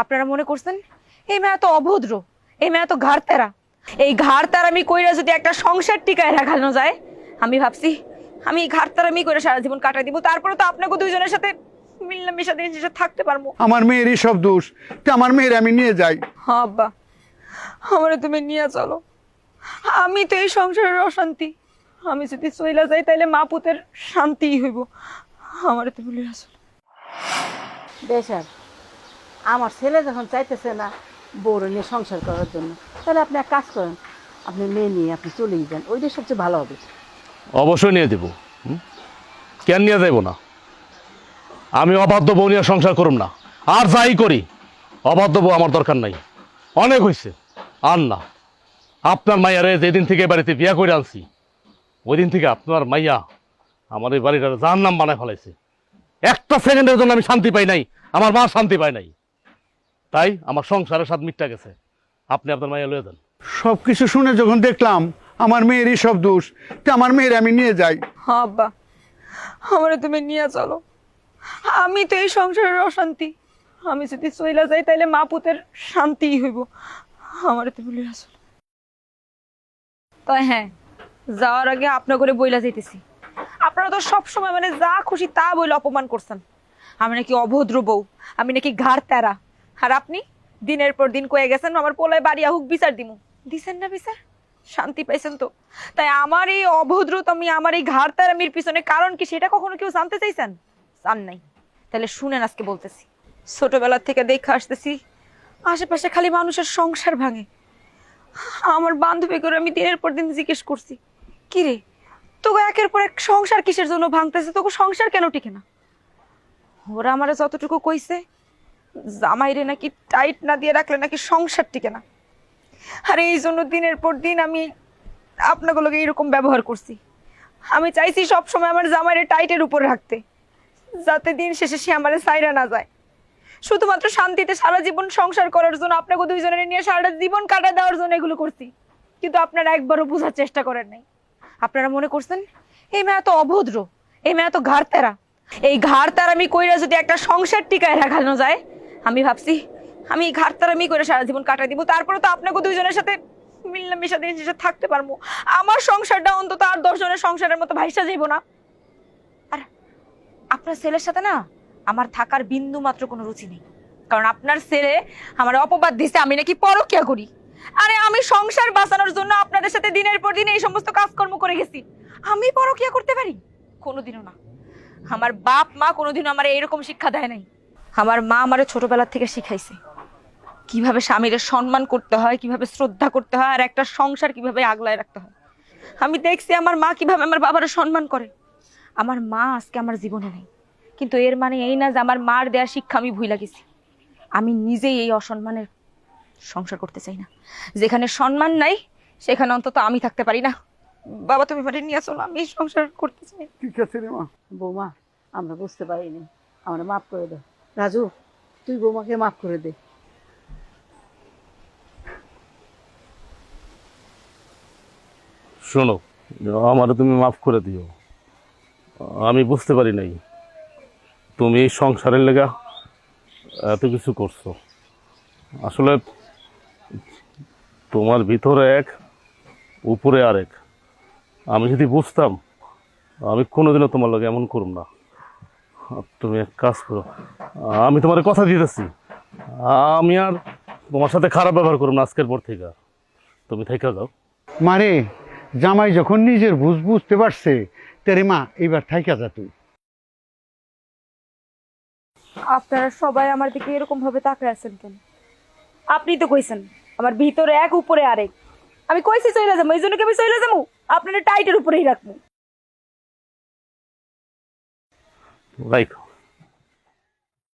আপনারা মনে করছেন? এই মেয়ে তো অভদ্র এই মেয়ে তো ঘাড় তেরা এই ঘাড় তারামি কইরা যদি একটা সংসার টিকায় রাখানো যায় আমি ভাবছি আমি এই ঘাড় তারামি করে সারা জীবন কাটাই দিব। তারপরে তো আপনাকে দুইজনের সাথে মিল্লামিশা দিন শেষে থাকতে পারব। আমার মেয়েরই সব দোষ। তা আমার মেয়ের আমি নিয়ে যাই। হ্যাঁ আব্বা আমারে তুমি নিয়ে চলো। আমি তো এই সংসারের অশান্তি। আমি যদি চইলা যাই তাহলে মা পুতের শান্তিই হইব। আমারে তুমি লিয়ে চলো। বেশার আমার ছেলে যখন চাইতেছে না বউর নিয়ে সংসার করার জন্য, তাহলে আপনি এক কাজ করেন, আপনি মেয়ে নিয়ে আপনি চলেই যান ওইটাই সবচেয়ে ভালো হবে। অবশ্যই নিয়ে দেবো? কেন নিয়ে যাইব না? আমি অবাধ্য বউ নিয়ে সংসার করুম না। আর যাই করি, অবাধ্য বউ আমার দরকার নাই। অনেক হয়েছে আর না। আপনার মাইয়ারে যেদিন থেকে বাড়িতে বিয়া করে আনছি ওই দিন থেকে আপনার মাইয়া আমার এই বাড়িটার যার নাম বানায় ফেলাইছে। একটা সেকেন্ডের জন্য আমি শান্তি পাই নাই, আমার মা শান্তি পায় নাই। তাই আমার সংসারের স্বাদ মিটটা গেছে। আপনি আপনার মাইয়া লয়ে যান। সব কিছু শুনে যখন দেখলাম আমার মেয়েরই সব দোষ তা আমার মেয়ের আমি নিয়ে যাই। হ্যাঁ আব্বা আমারে তুমি নিয়ে চলো। আমি তো এই সংসারের অশান্তি। আমি যদি চইলা যাই তাইলে মা পুতের শান্তিই হইব। আমারে তুমি লিয়ে চলো। তাই হ্যাঁ যাওয়ার আগে আপনার করে বইলা যাইতেছি। আপনারা তো সবসময় মানে যা খুশি তা বইলে অপমান করছেন। আমি নাকি অভদ্র বউ আমি নাকি ঘাড় তেরা আর আপনি? দিনের পর দিন কয়ে গেছেন আমার পোলায় বাড়ি আহুক বিচার দিমু। দিছেন না বিচার? শান্তি পাইছেন তো। তাই আমার এই অভদ্র অভদ্রতমি আমার এই ঘাড় তেরামির পিছনে কারণ কি সেটা কখনো কেউ জানতে চাইছেন? জান নাই। তাহলে শুনেন আজকে বলতেছি। ছোটবেলা থেকে দেখে আসতেছি আশেপাশে খালি মানুষের সংসার ভাঙে। আমার বান্ধবী করে আমি দিনের পর দিন জিজ্ঞেস করছি কি রে তোকে একের পর এক সংসার কিসের জন্য ভাঙতেছে? তোকে সংসার কেন টিকে না? ওরা আমার যতটুকু কইছে জামাইরে নাকি টাইট না দিয়ে রাখলে নাকি সংসার টিকে না। আর এই জন্য দিনের পর দিন আমি আপনাগুলোকে এইরকম ব্যবহার করছি। আমি চাইছি সব সময় আমার জামাইরে টাইটের উপর রাখতে, যাতে দিন শেষে সে আমার সাইরা না যায়। শুধুমাত্র শান্তিতে সারা জীবন সংসার করার জন্য আপনাকে দুইজনের নিয়ে সারাটা জীবন কাটা দেওয়ার জন্য এগুলো করছি। কিন্তু আপনারা একবারও বোঝার চেষ্টা করেন নাই। আপনারা মনে করছেন, এই মেয়ে তো অভদ্র, এই মেয়ে এত ঘাড় তেরা এই ঘাড় তারামি কইরা যদি একটা সংসার টিকায় রাখানো যায় আমি ভাবছি, আমি এই ঘাড় তারামি করে সারা জীবন কাটাই দিব, তারপরে তো আপনাকে দুইজনের সাথে মিল্লামিশা দিন শেষে থাকতে পারব। আমার সংসারটা অন্তত আর দশজনের সংসারের মতো ভাইসা যাইব না। আর আপনার ছেলের সাথে না, আমার থাকার বিন্দু মাত্র কোনো রুচি নেই। কারণ আপনার ছেলে আমার অপবাদ দিছে, আমি নাকি পরকিয়া করি। আরে আমি সংসার বাঁচানোর জন্য আপনাদের সাথে দিনের পর দিন এই সমস্ত কাজকর্ম করে গেছি। আমি পরকিয়া করতে পারি? কোনোদিনও না। আমার বাপ মা কোনোদিনও আমার এরকম শিক্ষা দেয় নাই। আমার মা আমারে ছোটবেলা থেকে শিখাইছে। কীভাবে স্বামীর সম্মান করতে হয় কীভাবে শ্রদ্ধা করতে হয় আর একটা সংসার কীভাবে আগলায় রাখতে হয়। আমি দেখছি আমার মা কীভাবে আমার বাবার সম্মান করে। আমার মা আজকে আমার জীবনে নেই। কিন্তু এর মানে এই না যে আমার মার দেয়া শিক্ষা আমি ভুলে গেছি। আমি নিজেই এই অসম্মানের সংসার করতে চাই না। যেখানে সম্মান নাই সেখানে অন্তত আমি থাকতে পারি না। বাবা তুমি মানে নিয়ে চলো আমি সংসার করতে চাই। ঠিক আছে রে মা? বৌমা আমরা বুঝতে পারিনি। আমরা মাফ করে দাও। রাজু, তুই বৌমাকে মাফ করে দে। শোনো আমারও তুমি মাফ করে দিও। আমি বুঝতে পারি নাই, তুমি সংসারের লেগা এত কিছু করছ। আসলে তোমার ভিতরে এক, উপরে আরেক। আমি যদি বুঝতাম, আমি কোনোদিনও তোমার লগে এমন করব না। তুমি এক কাজ করো। আমি তোমার কথা দিতেছি। আমি আর তোমার সাথে খারাপ ব্যবহার করব না আজকের পর থেকে। তুমি থেকে যাও। মারে জামাই যখন নিজের বুঝ বুঝতে পারছে তেরে মা এইবার থাইকা যা তুই। আপনারা সবাই আমার দিকে এরকম ভাবে তাকায় আছেন কেন? আপনি তো কইছেন আমার ভিতরে এক উপরে আরেক। আমি কইছি চলে যাব এই জন্য কি আমি চলে যাব? আপনারা টাইটের উপরেই রাখব। রাইখো